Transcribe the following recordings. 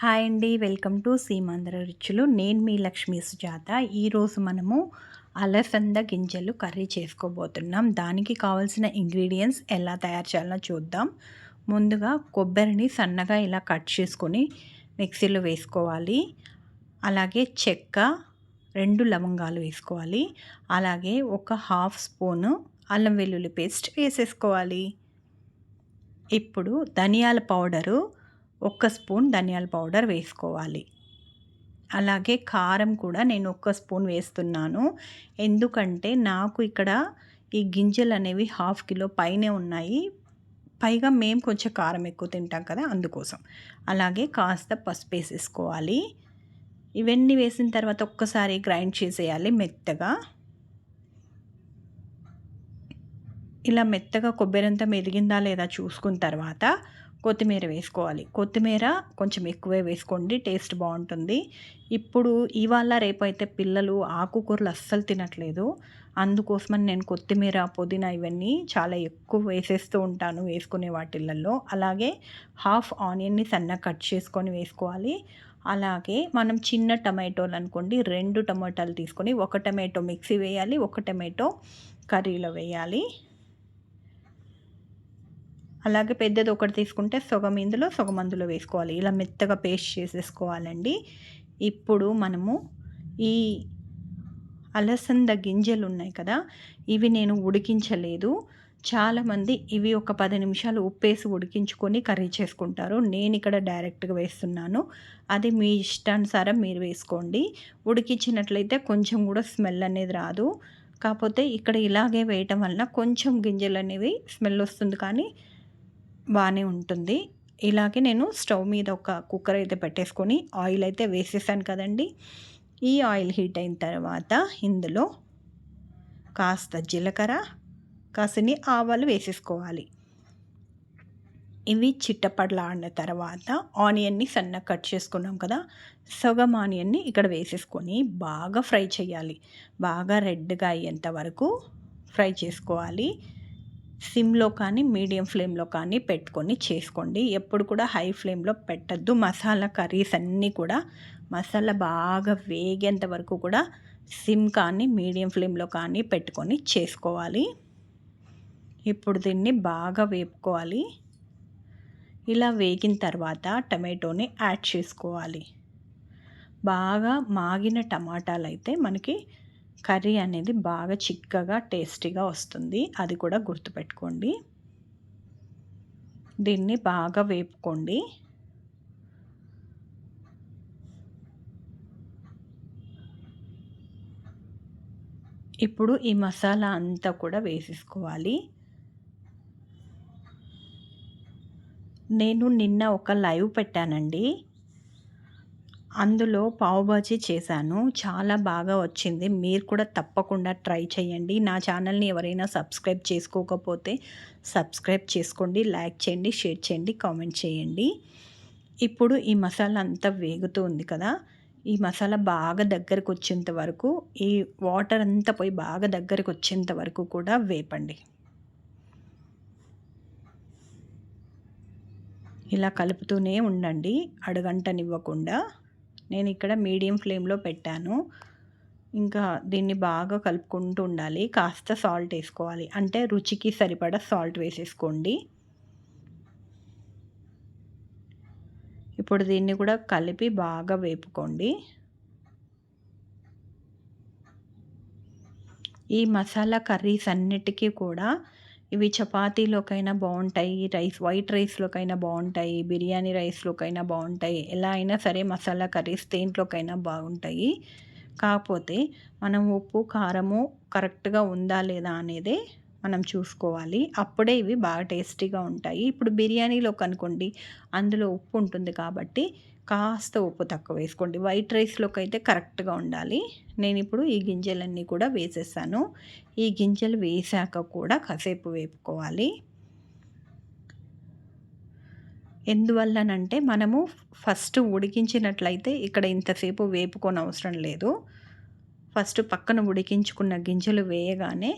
Hi అండి. Welcome to Seemandhra రుచులు. నేను మీ లక్ష్మీ సుజాత. ఈరోజు మనము అలసంద గింజలు కర్రీ చేసుకోబోతున్నాం. దానికి కావాల్సిన ఇంగ్రీడియంట్స్ ఎలా తయారు చేయాలో చూద్దాం. ముందుగా కొబ్బరిని సన్నగా ఇలా కట్ చేసుకొని మిక్సీలో వేసుకోవాలి. అలాగే చెక్క రెండు లవంగాలు వేసుకోవాలి. అలాగే ఒక హాఫ్ స్పూను అల్లం వెల్లుల్లి పేస్ట్ వేసేసుకోవాలి. ఇప్పుడు ధనియాల పౌడరు ఒక్క స్పూన్ ధనియాల పౌడర్ వేసుకోవాలి. అలాగే కారం కూడా నేను ఒక్క స్పూన్ వేస్తున్నాను. ఎందుకంటే నాకు ఇక్కడ ఈ గింజలు అనేవి హాఫ్ కిలో పైనే ఉన్నాయి. పైగా మేము కొంచెం కారం ఎక్కువ తింటాం కదా అందుకోసం. అలాగే కాస్త పసుపు వేసేసుకోవాలి. ఇవన్నీ వేసిన తర్వాత ఒక్కసారి గ్రైండ్ చేసేయాలి మెత్తగా. ఇలా మెత్తగా కొబ్బరి అంతా మెదిగిందా లేదా చూసుకున్న తర్వాత కొత్తిమీర వేసుకోవాలి. కొత్తిమీర కొంచెం ఎక్కువే వేసుకోండి టేస్ట్ బాగుంటుంది. ఇప్పుడు ఇవాళ రేపు అయితే పిల్లలు ఆకుకూరలు అస్సలు తినట్లేదు. అందుకోసమని నేను కొత్తిమీర పుదీనా ఇవన్నీ చాలా ఎక్కువ వేసేస్తూ ఉంటాను వేసుకునే వాటిల్లో. అలాగే హాఫ్ ఆనియన్ని సన్నగా కట్ చేసుకొని వేసుకోవాలి. అలాగే మనం చిన్న టమాటోలు అనుకోండి రెండు టమాటాలు తీసుకొని ఒక టమాటో మిక్సీ వేయాలి ఒక టమాటో కర్రీలో వేయాలి. అలాగే పెద్దది ఒకటి తీసుకుంటే సగం ఇందులో సగం అందులో వేసుకోవాలి. ఇలా మెత్తగా పేస్ట్ చేసేసుకోవాలండి. ఇప్పుడు మనము ఈ అలసంద గింజలు ఉన్నాయి కదా ఇవి నేను ఉడికించలేదు. చాలామంది ఇవి ఒక పది నిమిషాలు ఉప్పేసి ఉడికించుకొని కర్రీ చేసుకుంటారు. నేను ఇక్కడ డైరెక్ట్గా వేస్తున్నాను. అది మీ ఇష్టానుసారం మీరు వేసుకోండి. ఉడికించినట్లయితే కొంచెం కూడా స్మెల్ అనేది రాదు. కాకపోతే ఇక్కడ ఇలాగే వేయటం వలన కొంచెం గింజలు అనేవి స్మెల్ వస్తుంది కానీ బాగానే ఉంటుంది. ఇలాగే నేను స్టవ్ మీద ఒక కుక్కర్ అయితే పెట్టేసుకొని ఆయిల్ అయితే వేసేసాను కదండి. ఈ ఆయిల్ హీట్ అయిన తర్వాత ఇందులో కాస్త జీలకర్ర కాసిని ఆవాలు వేసేసుకోవాలి. ఇవి చిట్టపడలాడిన తర్వాత ఆనియన్ని సన్నగా కట్ చేసుకున్నాం కదా సగం ఆనియన్ని ఇక్కడ వేసేసుకొని బాగా ఫ్రై చేయాలి. బాగా రెడ్గా అయ్యేంత వరకు ఫ్రై చేసుకోవాలి. సిమ్లో కానీ మీడియం ఫ్లేమ్లో కానీ పెట్టుకొని చేసుకోండి. ఎప్పుడు కూడా హై ఫ్లేమ్లో పెట్టద్దు. మసాలా కర్రీస్ అన్నీ కూడా మసాలా బాగా వేగేంత వరకు కూడా సిమ్ కానీ మీడియం ఫ్లేమ్లో కానీ పెట్టుకొని చేసుకోవాలి. ఇప్పుడు దీన్ని బాగా వేపుకోవాలి. ఇలా వేగిన తర్వాత టమాటోని యాడ్ చేసుకోవాలి. బాగా మాగిన టమాటాలు అయితే మనకి కర్రీ అనేది బాగా చిక్కగా టేస్టీగా వస్తుంది. అది కూడా గుర్తుపెట్టుకోండి. దీన్ని బాగా వేపుకోండి. ఇప్పుడు ఈ మసాలా అంతా కూడా వేసేసుకోవాలి. నేను నిన్న ఒక లైవ్ పెట్టానండి. అందులో పావుబాజీ చేశాను. చాలా బాగా వచ్చింది. మీరు కూడా తప్పకుండా ట్రై చేయండి. నా ఛానల్ని ఎవరైనా సబ్స్క్రైబ్ చేసుకోకపోతే సబ్స్క్రైబ్ చేసుకోండి లైక్ చేయండి షేర్ చేయండి కామెంట్ చేయండి. ఇప్పుడు ఈ మసాలా అంతా వేగుతూ ఉంది కదా. ఈ మసాలా బాగా దగ్గరకు వచ్చేంత వరకు ఈ వాటర్ అంతా పోయి బాగా దగ్గరకు వచ్చేంత వరకు కూడా వేపండి. ఇలా కలుపుతూనే ఉండండి. అడుగంటనివ్వకుండా. నేను ఇక్కడ మీడియం ఫ్లేమ్లో పెట్టాను. ఇంకా దీన్ని బాగా కలుపుకుంటూ ఉండాలి. కాస్త సాల్ట్ వేసుకోవాలి. అంటే రుచికి సరిపడా సాల్ట్ వేసేసుకోండి. ఇప్పుడు దీన్ని కూడా కలిపి బాగా వేపుకోండి. ఈ మసాలా కర్రీస్ అన్నిటికీ కూడా ఇవి చపాతీలోకైనా బాగుంటాయి రైస్ వైట్ రైస్లోకైనా బాగుంటాయి బిర్యానీ రైస్లోకైనా బాగుంటాయి ఎలా అయినా సరే మసాలా కర్రీస్ దేంట్లోకైనా బాగుంటాయి కాకపోతే మనం ఉప్పు కారము కరెక్ట్గా ఉందా లేదా అనేది మనం చూసుకోవాలి. అప్పుడే ఇవి బాగా టేస్టీగా ఉంటాయి. ఇప్పుడు బిర్యానీలో కనుకోండి అందులో ఉప్పు ఉంటుంది కాబట్టి కాస్త ఉప్పు తక్కువ వేసుకోండి. వైట్ రైస్లోకి అయితే కరెక్ట్గా ఉండాలి. నేను ఇప్పుడు ఈ గింజలన్నీ కూడా వేసేసాను. ఈ గింజలు వేసాక కూడా కాసేపు వేపుకోవాలి. ఎందువల్లనంటే మనము ఫస్ట్ ఉడికించినట్లయితే ఇక్కడ ఇంతసేపు వేపుకోనవసరం అవసరం లేదు. ఫస్ట్ పక్కన ఉడికించుకున్న గింజలు వేయగానే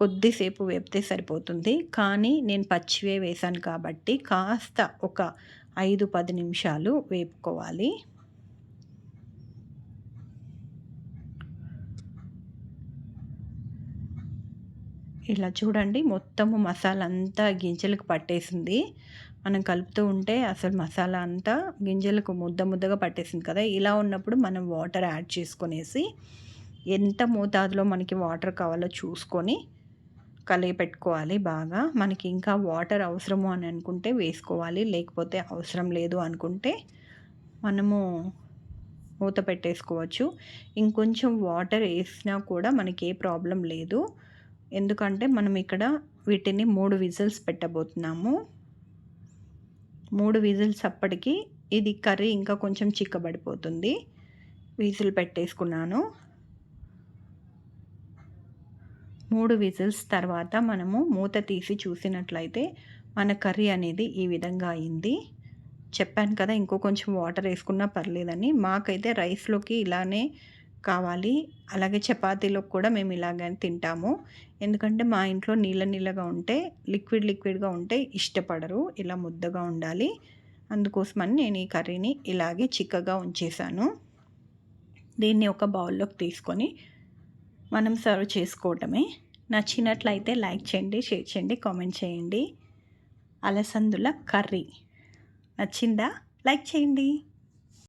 కొద్దిసేపు వేపితే సరిపోతుంది. కానీ నేను పచ్చివే వేసాను కాబట్టి కాస్త ఒక ఐదు పది నిమిషాలు వేపుకోవాలి. ఇలా చూడండి మొత్తము మసాలా అంతా గింజలకు పట్టేసింది. మనం కలుపుతూ ఉంటే అసలు మసాలా అంతా గింజలకు ముద్ద ముద్దగా పట్టేసింది కదా. ఇలా ఉన్నప్పుడు మనం వాటర్ యాడ్ చేసుకొనేసి ఎంత మోతాదులో మనకి వాటర్ కావాలో చూసుకొని కలిగి పెట్టుకోవాలి బాగా. మనకి ఇంకా వాటర్ అవసరము అని అనుకుంటే వేసుకోవాలి. లేకపోతే అవసరం లేదు అనుకుంటే మనము మూత పెట్టేసుకోవచ్చు. ఇంకొంచెం వాటర్ వేసినా కూడా మనకి ఏ ప్రాబ్లం లేదు. ఎందుకంటే మనం ఇక్కడ వీటిని మూడు విజిల్స్ పెట్టబోతున్నాము. మూడు విజిల్స్ అప్పటికి ఇది కర్రీ ఇంకా కొంచెం చిక్కబడిపోతుంది. విజిల్ పెట్టేసుకున్నాను. మూడు విజిల్స్ తర్వాత మనము మూత తీసి చూసినట్లయితే మన కర్రీ అనేది ఈ విధంగా అయింది. చెప్పాను కదా ఇంకో కొంచెం వాటర్ వేసుకున్నా పర్లేదని. మాకైతే రైస్లోకి ఇలానే కావాలి. అలాగే చపాతీలో కూడా మేము ఇలాగని తింటాము. ఎందుకంటే మా ఇంట్లో నీళ్ళ నీళ్ళగా ఉంటే లిక్విడ్ లిక్విడ్గా ఉంటే ఇష్టపడరు. ఇలా ముద్దగా ఉండాలి. అందుకోసమని నేను ఈ కర్రీని ఇలాగే చిక్కగా ఉంచేసాను దీన్ని ఒక బౌల్లోకి తీసుకొని మనం సర్వ్ చేసుకోవటమే. నచ్చినట్లయితే లైక్ చేయండి షేర్ చేయండి కామెంట్ చేయండి. అలసందుల కర్రీ. నచ్చిందా? లైక్ చేయండి.